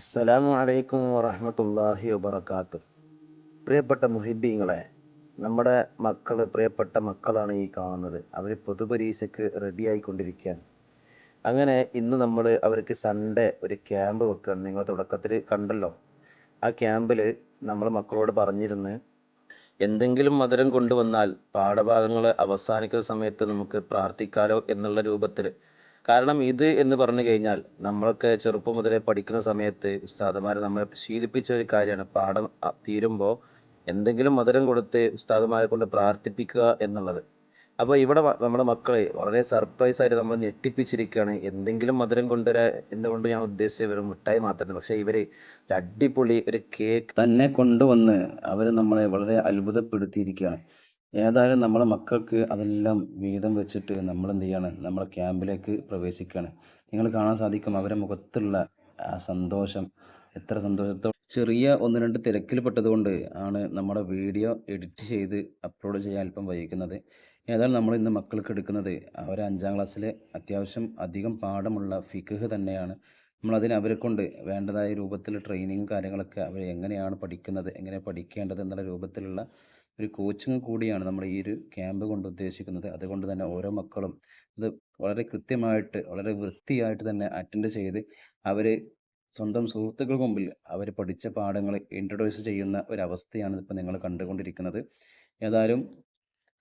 അസ്സലാമു അലൈക്കും വറഹമത്തല്ലാഹി വബറകാതുഹു. പ്രിയപ്പെട്ട മുഹിബീങ്ങളെ നമ്മുടെ മക്കൾ പ്രിയപ്പെട്ട മക്കളാണ് ഈ കാണുന്നത്. അവർ പൊതുപരീക്ഷയ്ക്ക് റെഡിയായിക്കൊണ്ടിരിക്കുകയാണ്. അങ്ങനെ ഇന്ന് നമ്മൾ അവർക്ക് സൺഡേ ഒരു ക്യാമ്പ് വെക്കുകയാണ് നിങ്ങൾ തുടക്കത്തിൽ കണ്ടല്ലോ. ആ ക്യാമ്പിൽ നമ്മൾ മക്കളോട് പറഞ്ഞിരുന്ന് എന്തെങ്കിലും മധുരം കൊണ്ടുവന്നാൽ പാഠഭാഗങ്ങൾ അവസാനിക്കുന്ന സമയത്ത് നമുക്ക് പ്രാർത്ഥിക്കാലോ എന്നുള്ള രൂപത്തിൽ കാരണം ഇത് എന്ന് പറഞ്ഞു കഴിഞ്ഞാൽ നമ്മളൊക്കെ ചെറുപ്പം മുതലേ പഠിക്കുന്ന സമയത്ത് ഉസ്താദുമാർ നമ്മളെ ശീലിപ്പിച്ച ഒരു കാര്യമാണ്. പാഠം തീരുമ്പോൾ എന്തെങ്കിലും മധുരം കൊടുത്ത് ഉസ്താദുമാരെ കൊണ്ട് പ്രാർത്ഥിപ്പിക്കുക എന്നുള്ളത്. അപ്പോൾ ഇവിടെ നമ്മുടെ മക്കളെ വളരെ സർപ്രൈസ് ആയിട്ട് നമ്മൾ ഞെട്ടിപ്പിച്ചിരിക്കുകയാണ്. എന്തെങ്കിലും മധുരം കൊണ്ടുവരാൻ എന്നുകൊണ്ട് ഞാൻ ഉദ്ദേശിച്ച വെറും മിഠായി മാത്രമല്ല പക്ഷേ ഇവർ ഒരു അടിപൊളി ഒരു കേക്ക് തന്നെ കൊണ്ടുവന്ന് അവർ നമ്മളെ വളരെ അത്ഭുതപ്പെടുത്തിയിരിക്കുകയാണ്. ഏതായാലും നമ്മളെ മക്കൾക്ക് അതെല്ലാം വീതം വെച്ചിട്ട് നമ്മൾ എന്ത് ചെയ്യാണ് നമ്മളെ ക്യാമ്പിലേക്ക് പ്രവേശിക്കുകയാണ് നിങ്ങൾ കാണാൻ സാധിക്കും അവരെ മുഖത്തുള്ള ആ സന്തോഷം. എത്ര സന്തോഷത്തോടെ ചെറിയ ഒന്ന് രണ്ട് തിരക്കിൽ പെട്ടതുകൊണ്ട് ആണ് നമ്മുടെ വീഡിയോ എഡിറ്റ് ചെയ്ത് അപ്ലോഡ് ചെയ്യാൻ അല്പം വൈകുന്നത്. ഏതായാലും നമ്മൾ ഇന്ന് മക്കൾക്ക് എടുക്കുന്നത് അവർ അഞ്ചാം ക്ലാസ്സിലെ അത്യാവശ്യം അധികം പാഠമുള്ള ഫിഖ് തന്നെയാണ്. നമ്മളതിന് അവരെ കൊണ്ട് വേണ്ടതായ രൂപത്തിൽ ട്രെയിനിങ്ങും കാര്യങ്ങളൊക്കെ അവർ എങ്ങനെയാണ് പഠിക്കുന്നത് എങ്ങനെ പഠിക്കേണ്ടത് എന്നുള്ള രൂപത്തിലുള്ള ഒരു കോച്ചിങ് കൂടിയാണ് നമ്മൾ ഈ ഒരു ക്യാമ്പ് കൊണ്ട് ഉദ്ദേശിക്കുന്നത്. അതുകൊണ്ട് തന്നെ ഓരോ മക്കളും ഇത് വളരെ കൃത്യമായിട്ട് വളരെ വൃത്തിയായിട്ട് തന്നെ അറ്റൻഡ് ചെയ്ത് അവർ സ്വന്തം സുഹൃത്തുക്കൾക്ക് മുമ്പിൽ അവർ പഠിച്ച പാഠങ്ങൾ ഇൻട്രൊഡ്യൂസ് ചെയ്യുന്ന ഒരവസ്ഥയാണ് ഇപ്പോൾ നിങ്ങൾ കണ്ടുകൊണ്ടിരിക്കുന്നത്. ഏതായാലും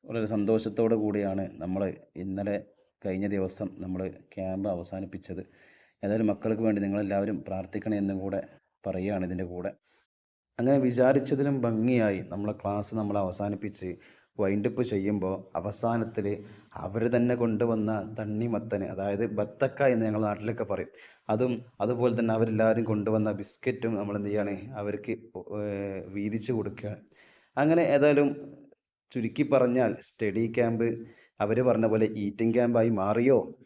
വളരെ സന്തോഷത്തോടു കൂടിയാണ് നമ്മൾ ഇന്നലെ കഴിഞ്ഞ ദിവസം നമ്മൾ ക്യാമ്പ് അവസാനിപ്പിച്ചത്. ഏതായാലും മക്കൾക്ക് വേണ്ടി നിങ്ങളെല്ലാവരും പ്രാർത്ഥിക്കണം എന്നും കൂടെ പറയുകയാണ് ഇതിന്റെ കൂടെ. അങ്ങനെ വിചാരിച്ചതിലും ഭംഗിയായി നമ്മളെ ക്ലാസ് നമ്മൾ അവസാനിപ്പിച്ച് വൈൻഡപ്പ് ചെയ്യുമ്പോൾ അവസാനത്തിൽ അവർ തന്നെ കൊണ്ടുവന്ന തണ്ണിമത്തന് അതായത് ബത്തക്ക എന്ന് ഞങ്ങൾ നാട്ടിലൊക്കെ പറയും. അതും അതുപോലെ തന്നെ അവരെല്ലാവരും കൊണ്ടുവന്ന ബിസ്ക്കറ്റും നമ്മൾ എന്ത് ചെയ്യാണ് അവർക്ക് വീതിച്ചു വീതിച്ച് കൊടുക്കുക. അങ്ങനെ ഏതായാലും ചുരുക്കി പറഞ്ഞാൽ സ്റ്റഡി ക്യാമ്പ് അവർ പറഞ്ഞ പോലെ ഈറ്റിംഗ് ക്യാമ്പായി മാറിയോ?